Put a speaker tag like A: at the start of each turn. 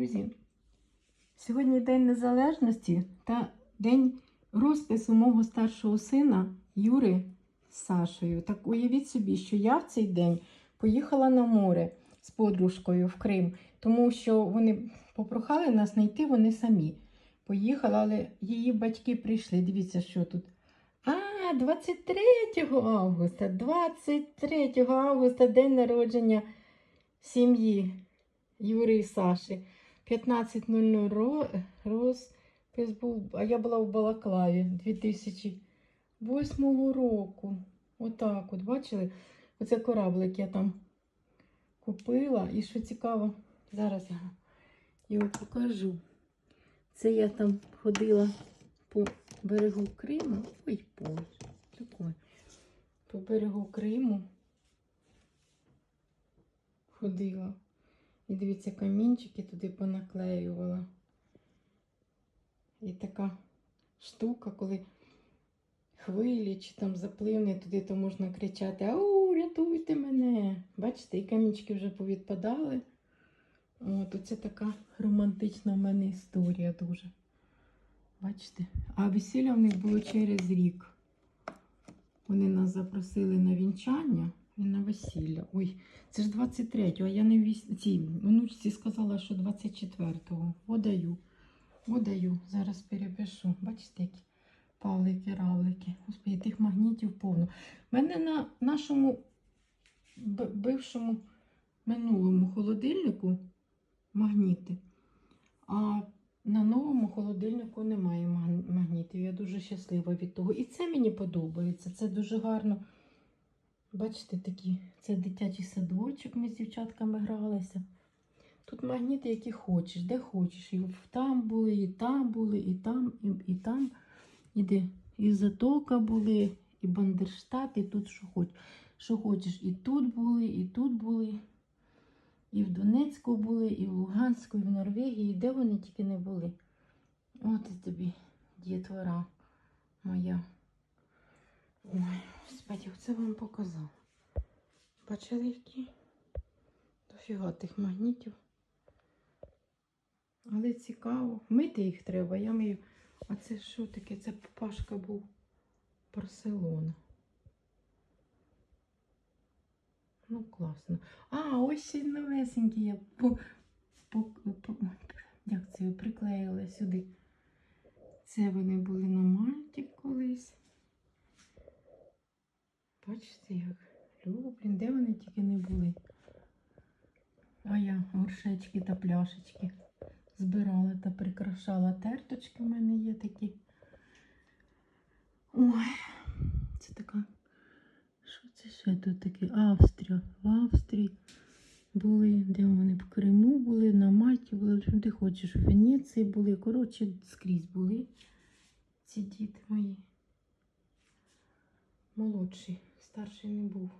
A: Друзі, сьогодні День Незалежності та день розпису мого старшого сина Юри з Сашею. Так уявіть собі, що я в цей день поїхала на море з подружкою в Крим, тому що вони попрохали нас не йти, вони самі. Поїхали, але її батьки прийшли. Дивіться, що тут. А, 23 августа, 23 августа, день народження сім'ї Юри і Саші. 15.00 ро- розпис був, а я була в Балаклаві 2008 року. Отак от, бачили? Оце кораблик я там купила. І що цікаво, зараз я його покажу. Це я там ходила по берегу Криму. Ой, боже. По берегу Криму ходила. І дивіться, камінчики туди понаклеювала. І така штука, коли хвилі чи там запливне туди, то можна кричати: Ау, рятуйте мене! Бачите, і камінчики вже повідпадали. От, оце така романтична в мене історія дуже. Бачите? А весілля в них було через рік. Вони нас запросили на вінчання і на весілля. Ой, це ж 23-го, а я не віс... цій внучці сказала, що 24-го. Водаю. Водаю. Зараз перепишу. Бачите, які павлики, равлики. Господи, тих магнітів повно. У мене на нашому бившому минулому холодильнику магніти. А на новому холодильнику немає магнітів. Я дуже щаслива від того. І це мені подобається. Це дуже гарно. Бачите, такі, це дитячий садочок, ми з дівчатками гралися. Тут магніти, які хочеш, де хочеш. І там були, і там були, і там, і, і там. І де і Затока були, і Бандерштат, і тут що хоч, що хочеш. І тут були, і тут були. І в Донецьку були, і в Луганську, і в Норвегії, де вони тільки не були. От і тобі, дітвора моя. Ой, господи, оце вам показав. Бачили які? Дофіга тих магнітів. Але цікаво. Мити їх треба. Я мию. А це що таке? Це папашка був Барселона. Ну, класно. А, ось ще й новесенькі я по, по, по, як це приклеїла сюди. Це вони були на Мальті колись. Бачите, як Люблін, де вони тільки не були. А я горшечки та пляшечки збирала та прикрашала. Терточки в мене є такі. Ой, це така. Що це ще тут таке? Австрія. В Австрії були, де вони в Криму були, на Мальті були, чим ти хочеш, в Венеції були. Коротше, скрізь були ці діти мої. Молодший, старший не був.